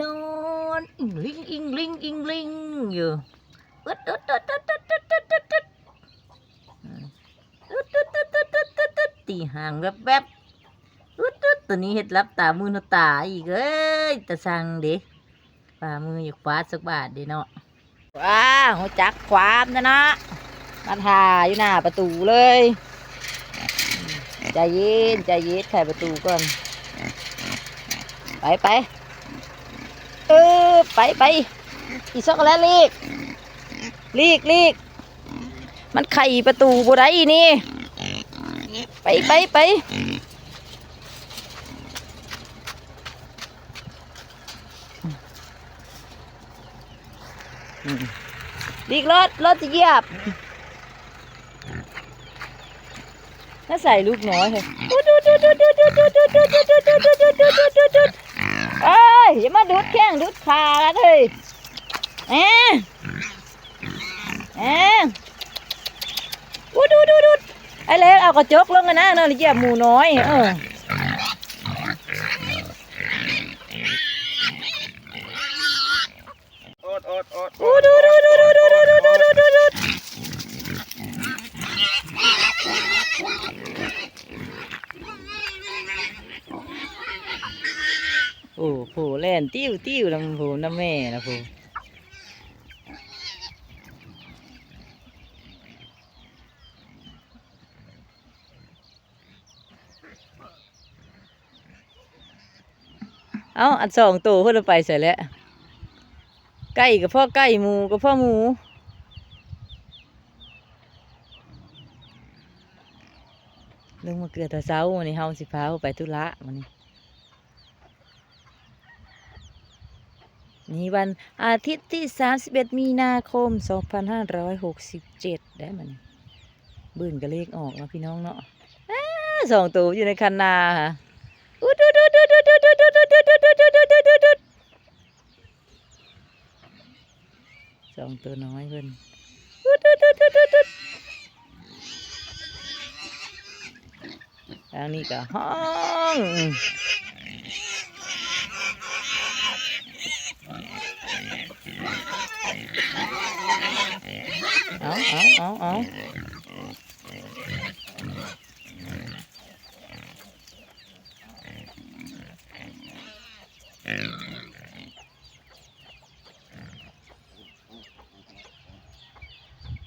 นอนอิงลิงอิงลิงอิงลิงอยู่อึดอึดอึดอึดอึดอึดอึดอึดอึดอึดอึดอึดอึดอึดอึดอึดตีห่างแวบแวบอึดอึดตัวนี้เห็ดรับตามือหน้าตาอีกเอ้ยตะสังเด็กฝ่ามืออยากคว้าสักบาทเดีเนาะว้าหัวจักความนะนะมาทาอยู่หน้าประตูเลยใจเย็นใจเย็นไขประตูก่อน ไปไป ไปไปอีช็อกโกแลตลีกลีกลีกมันไขประตูบ่ได้นี่ ไปไปไปลีกรถรถจะเหยียบน่าใส่ลูกน้อยเลยดูดูดูดูดูดูดูดูดูดูดูดูดูดูดูดูดูเอ้ยอย่ามาดูดแข้ งดุดขาแล้วเลยเอ๊ะเอ๊ะดูดูดูดูไอ้เล็กเอากระจกลงกันนะเนาะเหยียบหมูน้อย เออ วติ้วน้ำโหน้ำแม่นะโหเอาอันสองตัวเพื่อไปใส่แล้วไก่กับพ่อไก่หมูกับพ่อหมูลงมาเกลือตะเช้าวันนี้เฮาสิพาเขาไปธุระวันนี้ นี้วันอาทิตย์ที่ 31 มีนาคม 2567 ได้มันบื้นกับเลขออกมาพี่น้องเนาะสองตัวอยู่ในคันนาค่ะสองตัวน้อยเพื่อนทางนี้ก็ห้อง เอาเอาเอาเอา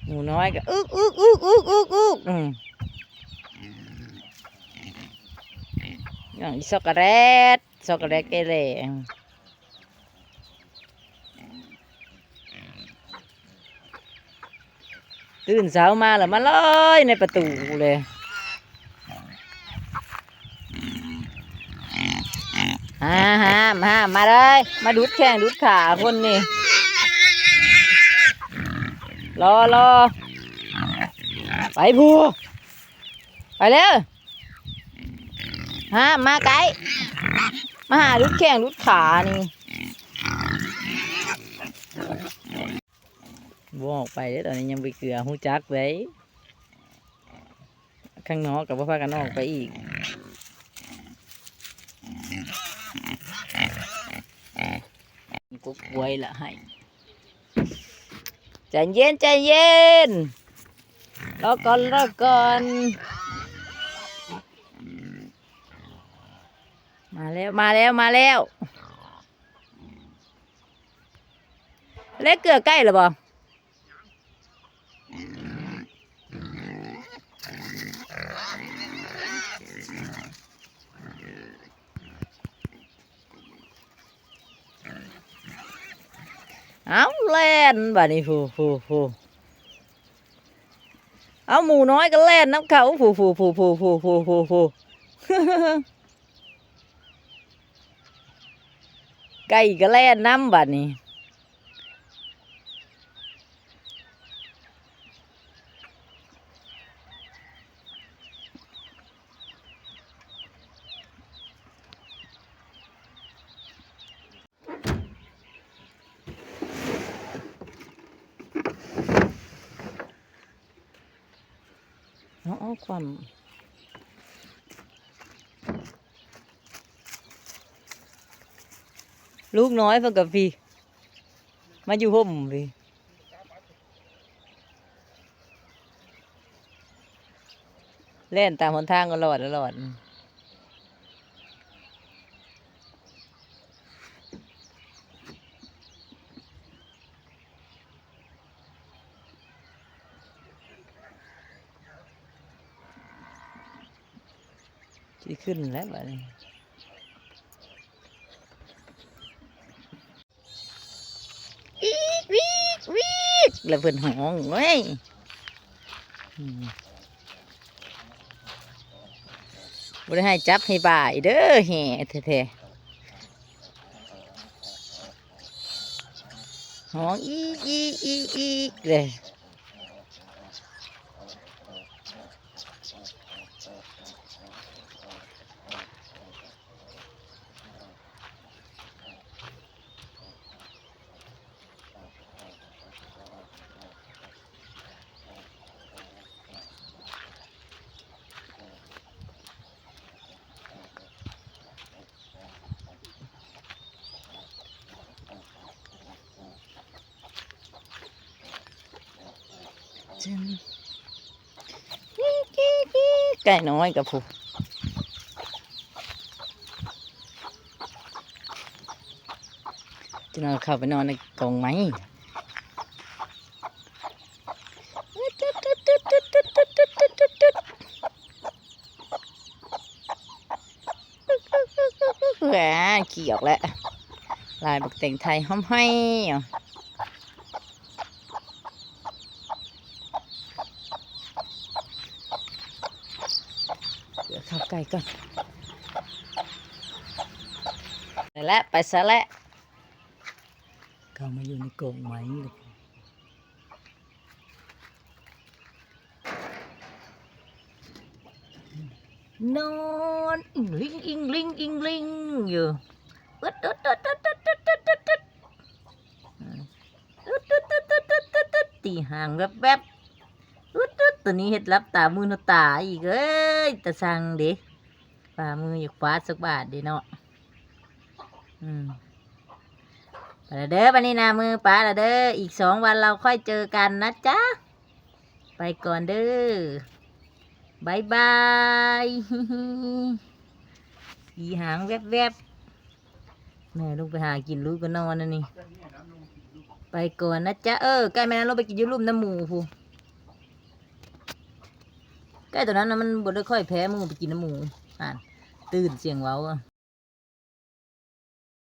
หนูน้อยก็อึกอึกอึกอึกอึกอึกอืมอย่างอีช็อกโกแลตช็อกโกแลตเกเร ตื่นเช้ามาแล้วมาเลยในประตูเลยฮ่าฮ่ามามาเลย มาดูดแข้งดูดขาคนนี่รอรอไปพูไปเร็วฮะมาไกลมาหาลุดแข้งลุดขานี่ บออกไปเด้อตอนนี้ยังไปเกลือหูจักไว้ข้างนอกกับว่าพากันออกไปอีกกุ๊กไว้ละให้ใจเย็นใจเย็นรอก่อนรอก่อนมาแล้วมาแล้วมาแล้วเล็กเกลือใกล้หรือเปล่า เอาแล่นบ่านี้ฟูฟูฟูเอาหมูน้อยก็แล่นน้ำเขาฟูฟูฟูฟูฟูฟูฟูฟูไก่ก็แล่นน้ำบัดนี้ ความลูกน้อยเพิ่นกับพี่ มาอยู่ห่มพี่เล่นตามหนทางก็รอดตลอด ที่ขึ้นแล้วบัดนี้วีกวีกวีกแล้วเพิ่นห้องเว้ยอืมบ่ได้ให้จับให้บ่ายเด้อแห่แท้ๆห้องอีอีอีอีเลย จังอีกอีกอีกไก่น้อยกับผู้จะนอนเข้าไปนอนในกรงไหมแหวขี่ออกแล้ว ลายบักเต่งไทยห้อมให้อะเดี๋ยวเข้าใกล้ก่อนไปแล้วไปซะแล้วเข้ามาอยู่ในกรงไหมเลยนอนอิงลิงอิงลิงอิงลิงอยู่อึดอึดอึดอึดอึดอึดอึดอึดอึดอืมอึดอึดอึดอึดอึดอึดอึดตีห่างแวบแวบอึดอึด ตัวนี้เห็ดรับตามือนตาอีกเอ้ยตาสั่งเด็ฝ่ามืออยากคว้าสักบาทเดีเนาะอืมไปละเด้อวันนี้นามือป้าละเด้ออีกสองวันเราค่อยเจอกันนะจ๊ะ ไปก่อนเด้อบายบายสีหางแวบๆแม่ลูกไปหากินลูกก็นอนนะนี่ ไปก่อนนะจ๊ะ เออใกล้แม่นั้นเราไปกินยูรุ่มน้ำหมูพู ใกล้ตัวนั้นนะมันบดได้ค่อยแพ้มึงไปกินน้ำหมูอ่านตื่นเสียงเว้า